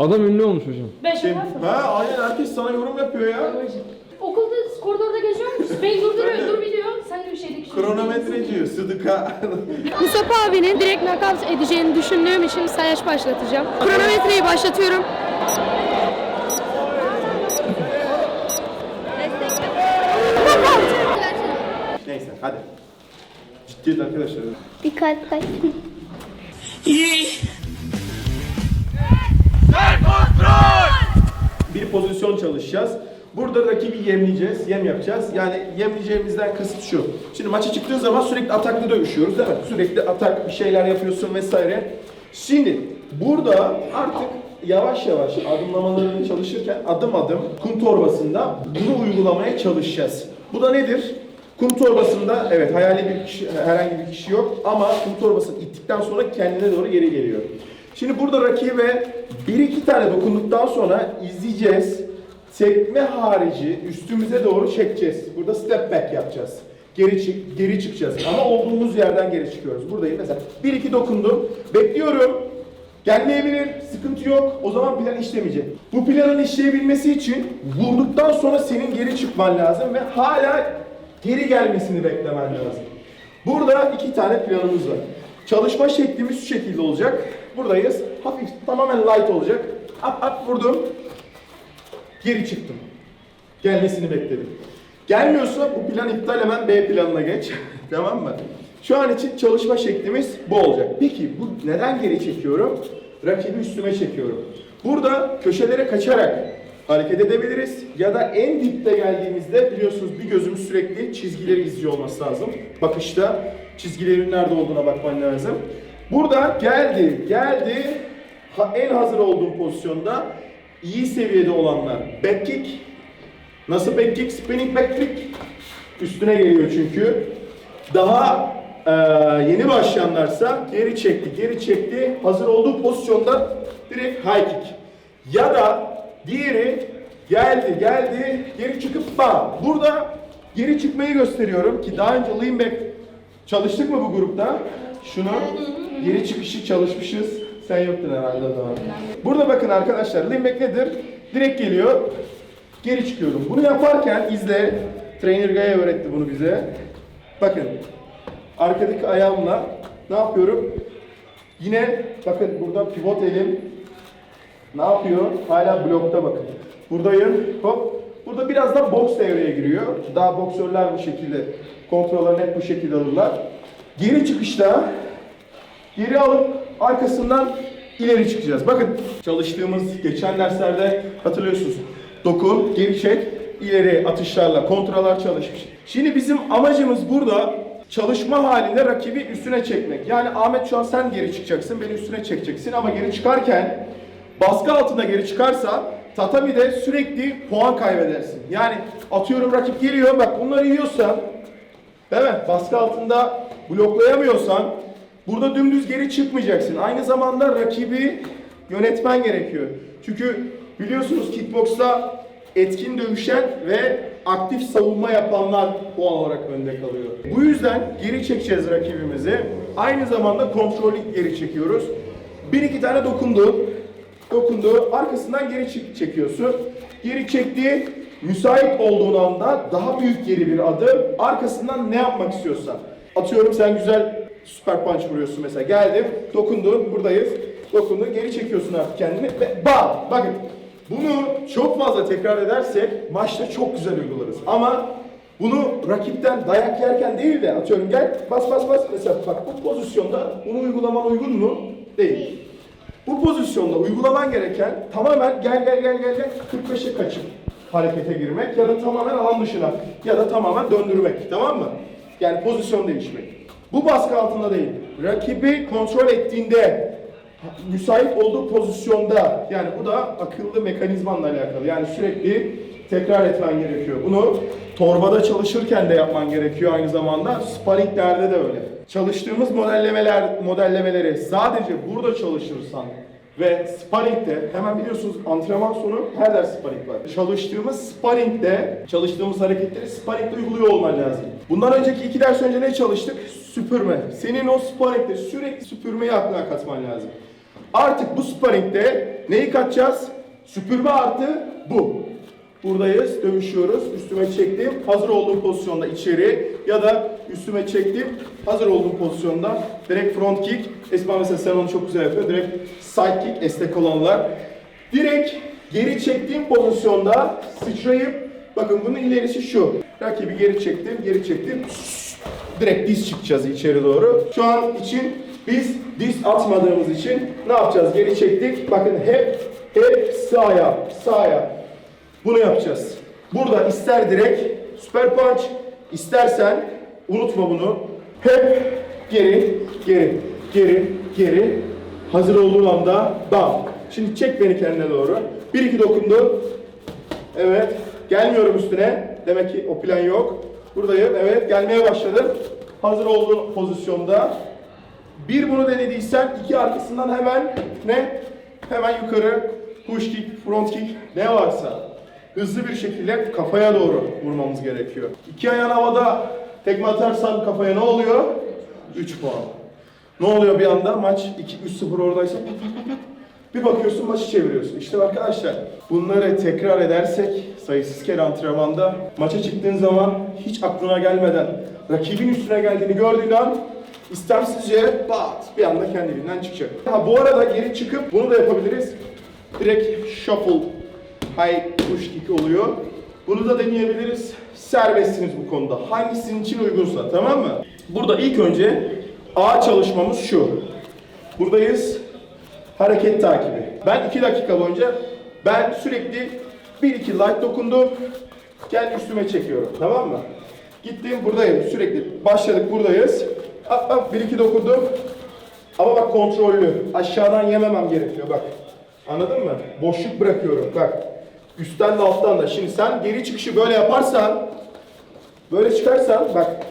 Adam ünlü olmuş hocam. Ben Şey, ha aynen herkes sana yorum yapıyor ya. Okulda koridorda geziyorum. Beni durduruyor, dur video. Sen de bir şeydik. Kronometreci, Sıdıka. Mustafa abinin direkt nakavt edeceğini düşündüğüm için sayaç başlatacağım. Kronometreyi başlatıyorum. Neyse hadi. Ciddiyiz arkadaşlar. Bir kalp kalp. Bir pozisyon çalışacağız. Burada rakibi yemleyeceğiz, yem yapacağız. Yani yemleyeceğimizden kasıt şu. Şimdi maça çıktığın zaman sürekli ataklı dövüşüyoruz değil mi? Sürekli atak bir şeyler yapıyorsun vesaire. Şimdi burada artık yavaş yavaş adımlamalarını çalışırken adım adım kum torbasında bunu uygulamaya çalışacağız. Bu da nedir? Kum torbasında evet hayali bir kişi, herhangi bir kişi yok ama kum torbasını ittikten sonra kendine doğru geri geliyor. Şimdi burada rakibe bir iki tane dokunduktan sonra izleyeceğiz. Sekme harici üstümüze doğru çekeceğiz. Burada step back yapacağız. Geri çık, geri çıkacağız. Ama olduğumuz yerden geri çıkıyoruz. Buradayım mesela. Bir iki dokundum. Bekliyorum. Gelmeyebilir, sıkıntı yok. O zaman plan işlemeyecek. Bu planın işleyebilmesi için vurduktan sonra senin geri çıkman lazım ve hala geri gelmesini beklemen lazım. Burada iki tane planımız var. Çalışma şeklimiz şu şekilde olacak. Buradayız. Hafif, tamamen light olacak. Up up vurdum. Geri çıktım. Gelmesini bekledim. Gelmiyorsa bu plan iptal hemen B planına geç. tamam mı? Şu an için çalışma şeklimiz bu olacak. Peki bu neden geri çekiyorum? Rakibi üstüme çekiyorum. Burada köşelere kaçarak hareket edebiliriz ya da en dipte geldiğimizde biliyorsunuz bir gözümüz sürekli çizgileri izliyor olması lazım. Bakışta çizgilerin nerede olduğuna bakman lazım. Burada geldi, geldi. En hazır olduğum pozisyonda iyi seviyede olanlar back kick, Nasıl back kick? Spinning back kick. Üstüne geliyor çünkü. Daha eee, yeni başlayanlarsa geri çekti, geri çekti. Hazır olduğu pozisyonda direkt high kick. Ya da diğeri geldi, geldi, geri çıkıp bam. Burada geri çıkmayı gösteriyorum ki daha önce lean back çalıştık mı bu grupta? Şunu geri çıkışı çalışmışız. Sen yoktun herhalde o zaman. Burada bakın arkadaşlar back nedir? Direkt geliyor, Geri çıkıyorum. Bunu yaparken izle. Trainer Gaya öğretti bunu bize. Bakın. Arkadaki ayağımla ne yapıyorum? Yine bakın burada pivot elim ne yapıyor? Hala blokta bakın. Buradayım. Hop. Burada biraz da boks devreye giriyor. Daha boksörler bu şekilde kontrollerini hep bu şekilde alırlar. Geri çıkışta geri alıp arkasından ileri çıkacağız. Bakın çalıştığımız geçen derslerde hatırlıyorsunuz. Dokun, geri çek, ileri atışlarla kontralar çalışmış. Şimdi bizim amacımız burada çalışma halinde rakibi üstüne çekmek. Yani Ahmet şu an sen geri çıkacaksın, beni üstüne çekeceksin ama geri çıkarken baskı altında geri çıkarsa tatamide sürekli puan kaybedersin. Yani atıyorum rakip geliyor bak bunları yiyorsan Değil mi? Baskı altında bloklayamıyorsan burada dümdüz geri çıkmayacaksın. Aynı zamanda rakibi yönetmen gerekiyor. Çünkü biliyorsunuz kickboksta etkin dövüşen ve aktif savunma yapanlar puan olarak önde kalıyor. Bu yüzden geri çekeceğiz rakibimizi. Aynı zamanda kontrollü geri çekiyoruz. Bir iki tane dokundu. Dokundu. Arkasından geri çek- çekiyorsun. Geri çekti. Müsait olduğun anda daha büyük geri bir adım. Arkasından ne yapmak istiyorsan. Atıyorum sen güzel süper punch vuruyorsun mesela. Geldim, dokundun, buradayız. Dokundun, geri çekiyorsun artık kendini ve bam! Bakın bunu çok fazla tekrar edersek maçta çok güzel uygularız. Ama bunu rakipten dayak yerken değil de atıyorum gel bas bas bas mesela bak bu pozisyonda bunu uygulaman uygun mu? Değil. Bu pozisyonda uygulaman gereken tamamen gel gel gel gel gel 45'e kaçıp harekete girmek ya da tamamen alan dışına ya da tamamen döndürmek tamam mı? Yani pozisyon değişmek. Bu baskı altında değil. Rakibi kontrol ettiğinde müsait olduğu pozisyonda yani bu da akıllı mekanizmanla alakalı. Yani sürekli tekrar etmen gerekiyor. Bunu torbada çalışırken de yapman gerekiyor aynı zamanda. Sparringlerde de öyle. Çalıştığımız modellemeler modellemeleri sadece burada çalışırsan ve sparringde hemen biliyorsunuz antrenman sonu her ders sparring var. Çalıştığımız sparringde çalıştığımız hareketleri sparringde uyguluyor olman lazım. Bundan önceki iki ders önce ne çalıştık? Süpürme. Senin o sparringde sürekli süpürmeyi aklına katman lazım. Artık bu sparringde neyi katacağız? Süpürme artı bu. Buradayız, dövüşüyoruz. Üstüme çektim, hazır olduğum pozisyonda içeri ya da üstüme çektim, hazır olduğum pozisyonda direkt front kick. Esma mesela sen onu çok güzel yapıyor. Direkt side kick, esnek olanlar. Direkt geri çektiğim pozisyonda sıçrayıp, bakın bunun ilerisi şu. Rakibi geri çektim, geri çektim. Direkt diz çıkacağız içeri doğru. Şu an için biz diz atmadığımız için ne yapacağız? Geri çektik. Bakın hep hep sağa, sağa. Bunu yapacağız. Burada ister direkt süper punch, istersen unutma bunu. Hep geri, geri, geri, geri. Hazır olduğun anda bam. Şimdi çek beni kendine doğru. Bir iki dokundu. Evet. Gelmiyorum üstüne. Demek ki o plan yok. Buradayım. Evet. Gelmeye başladım. Hazır olduğun pozisyonda. Bir bunu denediysen iki arkasından hemen ne? Hemen yukarı push kick, front kick ne varsa hızlı bir şekilde kafaya doğru vurmamız gerekiyor. İki ayağın havada tekme atarsan kafaya ne oluyor? 3 puan. Ne oluyor bir anda? Maç 2-3-0 oradaysa pat pat pat pat. Bir bakıyorsun maçı çeviriyorsun. İşte arkadaşlar bunları tekrar edersek sayısız kere antrenmanda maça çıktığın zaman hiç aklına gelmeden rakibin üstüne geldiğini gördüğün an istemsizce bat bir anda kendiliğinden çıkacak. Ha bu arada geri çıkıp bunu da yapabiliriz. Direkt shuffle high push kick oluyor. Bunu da deneyebiliriz. Serbestsiniz bu konuda. Hangisinin için uygunsa tamam mı? Burada ilk önce A çalışmamız şu. Buradayız. Hareket takibi. Ben 2 dakika boyunca ben sürekli 1-2 light dokundum. Kendi üstüme çekiyorum. Tamam mı? Gittim buradayım. Sürekli başladık buradayız. Hop hop 1-2 dokundum. Ama bak kontrollü. Aşağıdan yememem gerekiyor bak. Anladın mı? Boşluk bırakıyorum bak. Üstten de alttan da. Şimdi sen geri çıkışı böyle yaparsan böyle çıkarsan bak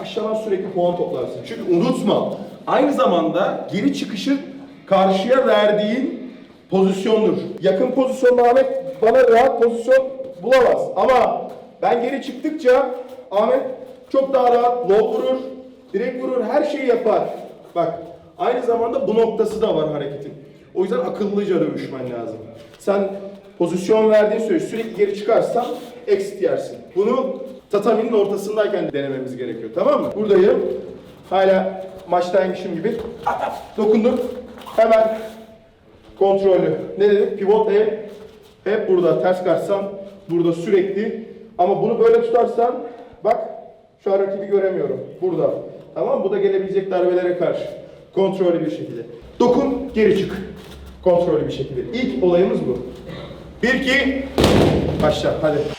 aşağıdan sürekli puan toplarsın. Çünkü unutma aynı zamanda geri çıkışı karşıya verdiğin pozisyondur. Yakın pozisyonda Ahmet bana rahat pozisyon bulamaz. Ama ben geri çıktıkça Ahmet çok daha rahat low vurur, direkt vurur, her şeyi yapar. Bak aynı zamanda bu noktası da var hareketin. O yüzden akıllıca dövüşmen lazım. Sen pozisyon verdiğin sürece sürekli geri çıkarsan exit yersin. Bunu tataminin ortasındayken denememiz gerekiyor. Tamam mı? Buradayım. Hala maçtaymışım gibi. Dokundum. Hemen kontrollü. Ne dedik? Pivot el. Hep burada ters kaçsam burada sürekli. Ama bunu böyle tutarsan bak şu an rakibi göremiyorum. Burada. Tamam? Bu da gelebilecek darbelere karşı. Kontrollü bir şekilde. Dokun, geri çık. Kontrollü bir şekilde. İlk olayımız bu. Bir, iki, başla. Hadi.